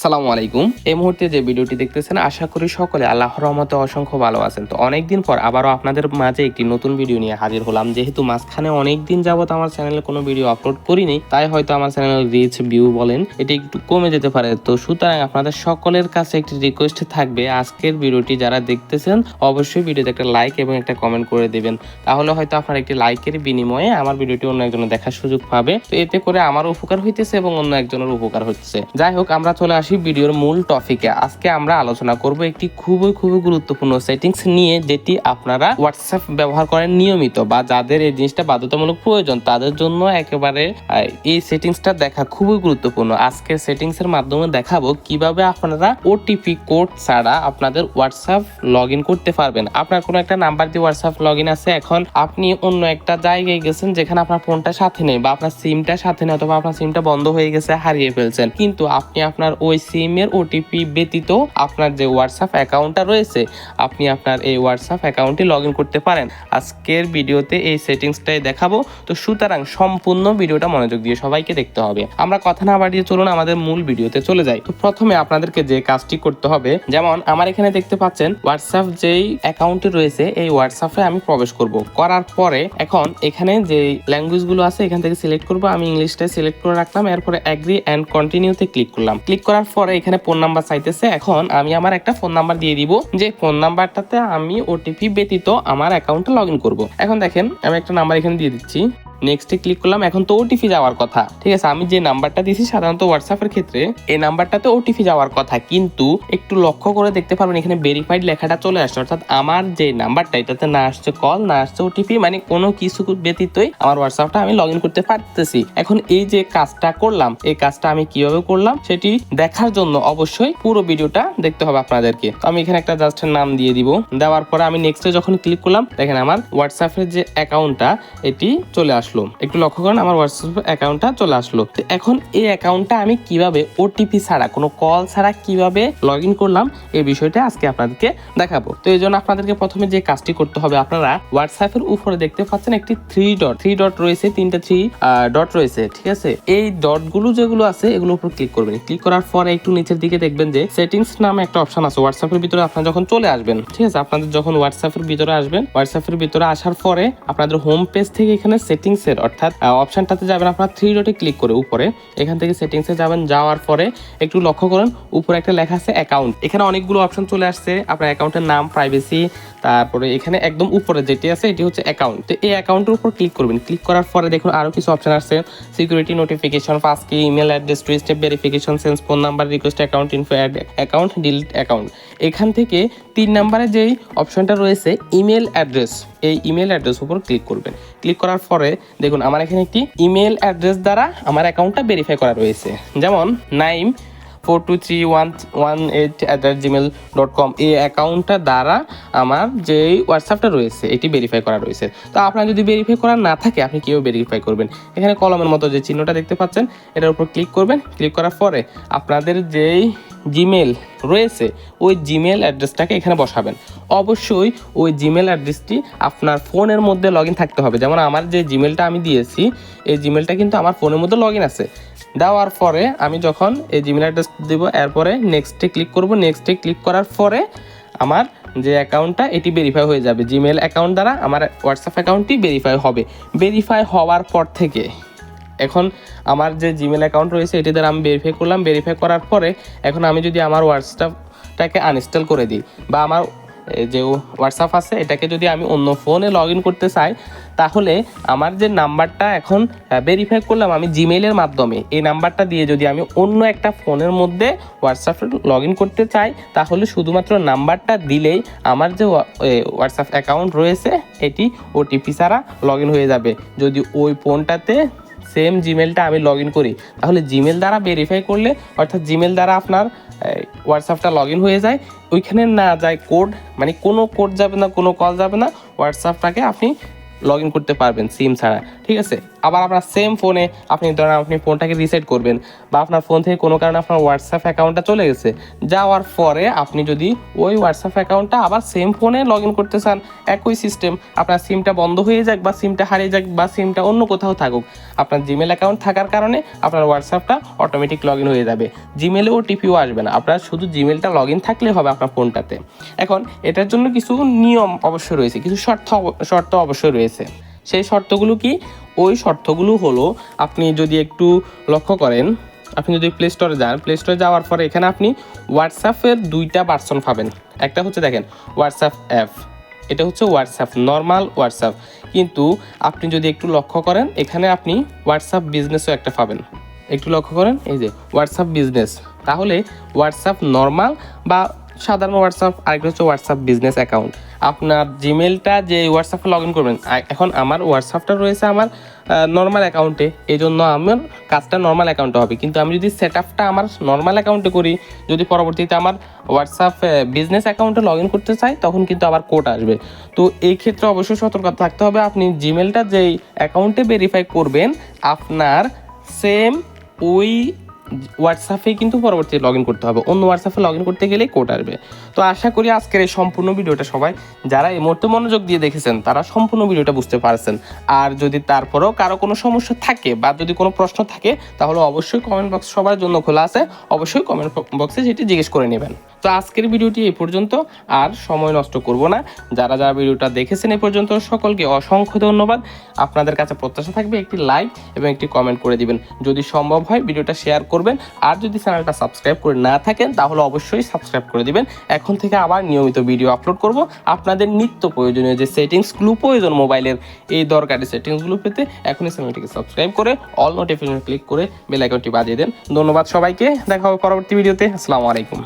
আসসালামু আলাইকুম। এই মুহূর্তে যে ভিডিওটি দেখতেছেন, আশা করি সকলে আল্লাহর রহমতে অসংখ্য ভালো আছেন। তো অনেকদিন পর আবারও আপনাদের মাঝে একটি নতুন ভিডিও নিয়ে হাজির হলাম। যেহেতু মাঝখানে অনেকদিন যাবত আমার চ্যানেলে কোনো ভিডিও আপলোড করিনি, তাই হয়তো আমার চ্যানেলের রিচ ভিউ বলেন, এটি একটু কমে যেতে পারে। তো সুতরাং আপনাদের সকলের কাছে একটি রিকোয়েস্ট থাকবে, আজকের ভিডিওটি যারা দেখতেছেন, অবশ্যই ভিডিওতে একটা লাইক এবং একটা কমেন্ট করে দেবেন। তাহলে হয়তো আপনার একটি লাইকের বিনিময়ে আমার ভিডিওটি অন্য একজনের দেখার সুযোগ পাবে। তো এতে করে আমার উপকার হইতেছে এবং অন্য একজনের উপকার হচ্ছে। যাই হোক, আমরা চলে আসি ভিডিওর মূল টপিকে আজকে আমরা আলোচনা করব একটি খুবই খুবই গুরুত্বপূর্ণ সেটিংস নিয়ে, যেটি আপনারা হোয়াটসঅ্যাপ ব্যবহার করেন নিয়মিত বা যাদের এই জিনিসটা বাধ্যতামূলক প্রয়োজন, তাদের জন্য একেবারে এই সেটিংসটা দেখা খুবই গুরুত্বপূর্ণ। আজকের সেটিংস এর মাধ্যমে দেখাবো কীভাবে আপনারা ওটিপি কোড ছাড়া আপনাদের হোয়াটসঅ্যাপ লগ করতে পারবেন। আপনার কোনো একটা নাম্বার দিয়ে হোয়াটসঅ্যাপ লগ আছে, এখন আপনি অন্য একটা জায়গায় গেছেন যেখানে আপনার ফোনটা সাথে নেই বা আপনার সিমটা সাথে নেই অথবা আপনার সিমটা বন্ধ হয়ে গেছে, হারিয়ে ফেলছেন। কিন্তু আপনি আপনার ওই সিমের ওটিপি ব্যতীত আপনার যে হোয়াটসঅ্যাপ অ্যাকাউন্টটা রয়েছে, আপনি আপনার এই হোয়াটসঅ্যাপ অ্যাকাউন্টে লগ করতে পারেন। আজকের ভিডিওতে এই সেটিংসটাই দেখাবো। তো সুতরাং সম্পূর্ণ ভিডিওটা মনোযোগ দিয়ে সবাইকে দেখতে হবে। আমরা কথা না বাড়িয়ে চলুন আমাদের মূল ভিডিওতে চলে যাই। তো প্রথমে আপনাদেরকে যে কাজটি করতে হবে, যেমন আমার এখানে দেখতে পাচ্ছেন হোয়াটসঅ্যাপ যেই অ্যাকাউন্টে রয়েছে, এই হোয়াটসঅ্যাপে আমি প্রবেশ করব। করার পরে এখন এখানে যে ল্যাঙ্গুয়েজগুলো আছে, এখান থেকে সিলেক্ট করব। আমি ইংলিশটা সিলেক্ট করে রাখলাম। এরপরে অ্যাগ্রি অ্যান্ড কন্টিনিউতে ক্লিক করলাম। ক্লিক করার পরে এখানে ফোন নাম্বার চাইতেছে। এখন আমি আমার একটা ফোন নাম্বার দিয়ে দিব। যে ফোন নাম্বারটাতে আমি ওটিপি ব্যতীত আমার অ্যাকাউন্টে লগ ইন করব। এখন দেখেন, আমি একটা নাম্বার এখানে দিয়ে দিচ্ছি। নেক্সটে ক্লিক করলাম, এখন তো ওটিপি যাওয়ার কথা। ঠিক আছে, আমি যে নাম্বারটা দিয়েছি সাধারণত হোয়াটসঅ্যাপের ক্ষেত্রে, এই নাম্বারটাতে ওটিপি যাওয়ার কথা। কিন্তু একটু লক্ষ্য করে দেখতে পারবেন, এখানে ভেরিফাইড লেখাটা চলে আসছে। অর্থাৎ আমার যে নাম্বারটা, এটাতে না আসছে কল না আসছে ওটিপি মানে কোনো কিছু ব্যতীতই আমার হোয়াটসঅ্যাপটা আমি লগ ইন করতে পারতেছি। এখন এই যে কাজটা করলাম, এই কাজটা আমি কীভাবে করলাম, সেটি দেখার জন্য অবশ্যই পুরো ভিডিওটা দেখতে হবে আপনাদেরকে। তো আমি এখানে একটা জাস্ট নাম দিয়ে দিব। দেওয়ার পরে আমি নেক্সটে যখন ক্লিক করলাম, দেখেন আমার হোয়াটসঅ্যাপের যে অ্যাকাউন্টটা এটি চলে আসলো। একটু লক্ষ্য করেন, আমার হোয়াটসঅ্যাপ অ্যাকাউন্টটা চলে আসলো। তো এখন এই অ্যাকাউন্টটা আমি কীভাবে ওটিপি ছাড়া, কোনো কল ছাড়া কীভাবে লগ করলাম, এই বিষয়টা আজকে আপনাদেরকে দেখাবো। তো এই জন্য আপনাদেরকে প্রথমে যে কাজটি করতে হবে, আপনারা হোয়াটসঅ্যাপের উপরে দেখতে পাচ্ছেন একটি থ্রি ডট থ্রি ডট রয়েছে, তিনটা থ্রি ডট রয়েছে, ঠিক আছে? এই ডটগুলো যেগুলো আছে, এগুলোর উপর ক্লিক করবেন। ক্লিক করার পরে একটু নিচের দিকে দেখবেন যে সেটিংস নামে একটা অপশন আছে। হোয়াটসঅ্যাপের ভিতরে আপনারা যখন চলে আসবেন, ঠিক আছে? আপনাদের যখন হোয়াটসঅ্যাপের ভিতরে আসবেন হোয়াটসঅ্যাপের ভিতরে আসার পরে আপনাদের হোম পেজ থেকে এখানে সেটিংস এর অর্থাৎ অপশানটাতে যাবেন আপনার থ্রি ডটে ক্লিক করে উপরে। এখান থেকে সেটিংসে যাবেন, যাওয়ার পরে একটু লক্ষ্য করুন, উপরে একটা লেখা আছে অ্যাকাউন্ট এখানে অনেকগুলো অপশন চলে আসছে, আপনার অ্যাকাউন্টের নাম প্রাইভেসি তারপরে এখানে একদম উপরে যেটি আছে, এটি হচ্ছে অ্যাকাউন্ট তো এই অ্যাকাউন্টের উপর ক্লিক করবেন। ক্লিক করার পরে দেখুন আরও কিছু অপশন আছে সিকিউরিটি নোটিফিকেশন ফাস্ট কি email address two step verification sense phone number request account info account delete account এখান থেকে তিন নাম্বারে যেই অপশনটা রয়েছে ইমেল অ্যাড্রেস এই ইমেল অ্যাড্রেস উপর ক্লিক করবেন। ক্লিক করার পরে দেখুন, আমার এখানে একটি ইমেল অ্যাড্রেস দ্বারা আমার অ্যাকাউন্টটা ভেরিফাই করা রয়েছে। যেমন Naim four two three one one eight at the Gmail dot com এই অ্যাকাউন্টটা দ্বারা আমার যে হোয়াটসঅ্যাপটা রয়েছে, এটি ভেরিফাই করা রয়েছে। তো আপনার যদি ভেরিফাই করা না থাকে, আপনি কেউ ভেরিফাই করবেন? এখানে কলমের মতো যে চিহ্নটা দেখতে পাচ্ছেন, এটার উপর ক্লিক করবেন। ক্লিক করার পরে আপনাদের যেই জিমেল রয়েছে, ওই জিমেল অ্যাড্রেসটাকে এখানে বসাবেন। অবশ্যই ওই জিমেল অ্যাড্রেসটি আপনার ফোনের মধ্যে লগ থাকতে হবে। যেমন আমার যে জিমেলটা আমি দিয়েছি, এই জিমেলটা কিন্তু আমার ফোনের মধ্যে লগ আছে। দেওয়ার পরে আমি যখন এই জিমেল অ্যাড্রেস দেবো, এরপরে নেক্সটে ক্লিক করব। নেক্সটে ক্লিক করার পরে আমার যে অ্যাকাউন্টটা, এটি ভেরিফাই হয়ে যাবে। জিমেল অ্যাকাউন্ট দ্বারা আমার হোয়াটসঅ্যাপ অ্যাকাউন্টটি ভেরিফাই হবে। ভেরিফাই হওয়ার পর থেকে এখন আমার যে জিমেল অ্যাকাউন্ট রয়েছে, এটি দ্বারা আমি ভেরিফাই করলাম। ভেরিফাই করার পরে এখন আমি যদি আমার হোয়াটসঅ্যাপটাকে আনইনস্টল করে দিই বা আমার যে হোয়াটসঅ্যাপ আছে, এটাকে যদি আমি অন্য ফোনে লগ ইন করতে চাই, তাহলে আমার যে নাম্বারটা এখন ভেরিফাই করলাম আমি জিমেইলের মাধ্যমে। এই নাম্বারটা দিয়ে যদি আমি অন্য একটা ফোনের মধ্যে হোয়াটসঅ্যাপে লগ ইন করতে চাই, তাহলে শুধুমাত্র নাম্বারটা দিলেই আমার যে হোয়াটসঅ্যাপ অ্যাকাউন্ট রয়েছে, এটি ওটিপি ছাড়া লগ ইন হয়ে যাবে। যদি ওই ফোনটাতে সেম জিমেলটা আমি লগ ইন করি। তাহলে জিমেল দ্বারা ভেরিফাই করলে, অর্থাৎ জিমেল দ্বারা আপনার হোয়াটসঅ্যাপটা লগ ইন হয়ে যায়। ওইখানে না যায় কোড মানে কোনো কোড যাবে না, কোনো কল যাবে না হোয়াটসঅ্যাপটাকে আপনি লগ ইন করতে পারবেন সিম ছাড়া। ঠিক আছে? আবার আপনার সেম ফোনে আপনি ধরেন আপনি ফোনটাকে রিসেট করবেন বা আপনার ফোন থেকে কোনো কারণে আপনার হোয়াটসঅ্যাপ অ্যাকাউন্টটা চলে গেছে। যাওয়ার পরে আপনি যদি ওই হোয়াটসঅ্যাপ অ্যাকাউন্টটা আবার সেম ফোনে লগ ইন করতে চান, একই সিস্টেম আপনার সিমটা বন্ধ হয়ে যাক বা সিমটা হারিয়ে যাক বা সিমটা অন্য কোথাও থাকুক, আপনার জিমেল অ্যাকাউন্ট থাকার কারণে আপনার হোয়াটসঅ্যাপটা অটোমেটিক লগ ইন হয়ে যাবে। জিমেলে ওটিপিও আসবে না, আপনার শুধু জিমেলটা লগ ইন থাকলে হবে আপনার ফোনটাতে এখন এটার জন্য কিছু নিয়ম অবশ্যই রয়েছে, কিছু শর্ত শর্ত অবশ্যই রয়েছে। সেই শর্তগুলো কি? ওই শর্তগুলো হলো, আপনি যদি একটু লক্ষ্য করেন, আপনি যদি প্লে স্টোরে যান প্লে স্টোরে যাওয়ার পরে এখানে আপনি হোয়াটসঅ্যাপের দুইটা ভার্সন পাবেন। একটা হচ্ছে দেখেন হোয়াটসঅ্যাপ অ্যাপ এটা হচ্ছে হোয়াটসঅ্যাপ নর্মাল হোয়াটসঅ্যাপ কিন্তু আপনি যদি একটু লক্ষ্য করেন, এখানে আপনি হোয়াটসঅ্যাপ বিজনেসও একটা পাবেন। একটু লক্ষ্য করেন, এই যে হোয়াটসঅ্যাপ বিজনেস তাহলে হোয়াটসঅ্যাপ নর্মাল বা সাধারণ হোয়াটসঅ্যাপ আরেকটা হচ্ছে হোয়াটসঅ্যাপ বিজনেস অ্যাকাউন্ট আপনার জিমেলটা যে হোয়াটসঅ্যাপে লগ ইন করবেন। এখন আমার হোয়াটসঅ্যাপটা রয়েছে আমার নর্মাল অ্যাকাউন্টে এই জন্য আমার কাজটা নর্মাল অ্যাকাউন্টে হবে। কিন্তু আমি যদি সেট আপটা আমার নর্মাল অ্যাকাউন্টে করি, যদি পরবর্তীতে আমার হোয়াটসঅ্যাপ বিজনেস অ্যাকাউন্টে লগ ইন করতে চাই, তখন কিন্তু আবার কোড আসবে। তো এই ক্ষেত্রে অবশ্যই সতর্ক থাকতে হবে। আপনি জিমেলটা যেই অ্যাকাউন্টে ভেরিফাই করবেন, আপনার সেম ওই হোয়াটসঅ্যাপে কিন্তু পরবর্তী লগ ইন করতে হবে। অন্য হোয়াটসঅ্যাপে লগ ইন করতে গেলে কোড আসবে। তো আশা করি আজকের এই সম্পূর্ণ ভিডিওটা সবাই, যারা এই মুহূর্তে মনোযোগ দিয়ে দেখেছেন, তারা সম্পূর্ণ ভিডিওটা বুঝতে পারছেন। আর যদি তারপরেও কারও কোনো সমস্যা থাকে বা যদি কোনো প্রশ্ন থাকে, তাহলে অবশ্যই কমেন্ট বক্স সবার জন্য খোলা আছে। অবশ্যই কমেন্ট বক্সে সেটি জিজ্ঞেস করে নেবেন। তো আজকের ভিডিওটি এই পর্যন্ত। আর সময় নষ্ট করব না। যারা যারা ভিডিওটা দেখেছেন এ পর্যন্ত, সকলকে অসংখ্য ধন্যবাদ। আপনাদের কাছে প্রত্যাশা থাকবে একটি লাইক এবং একটি কমেন্ট করে দিবেন। যদি সম্ভব হয়, ভিডিওটা শেয়ার করবেন। আর যদি চ্যানেলটা সাবস্ক্রাইব করে না থাকেন, তাহলে অবশ্যই সাবস্ক্রাইব করে দিবেন। এখন থেকে আবার নিয়মিত ভিডিও আপলোড করব। আপনাদের নিত্য প্রয়োজনীয় যে সেটিংসগুলো প্রয়োজন মোবাইলের, এই দরকারি সেটিংসগুলো পেতে এখনই চ্যানেলটিকে সাবস্ক্রাইব করে অল নোটিফিকেশন ক্লিক করে বেল আইকনটি বাজিয়ে দেন। ধন্যবাদ সবাইকে। দেখা হবে পরবর্তী ভিডিওতে। আসসালামু আলাইকুম।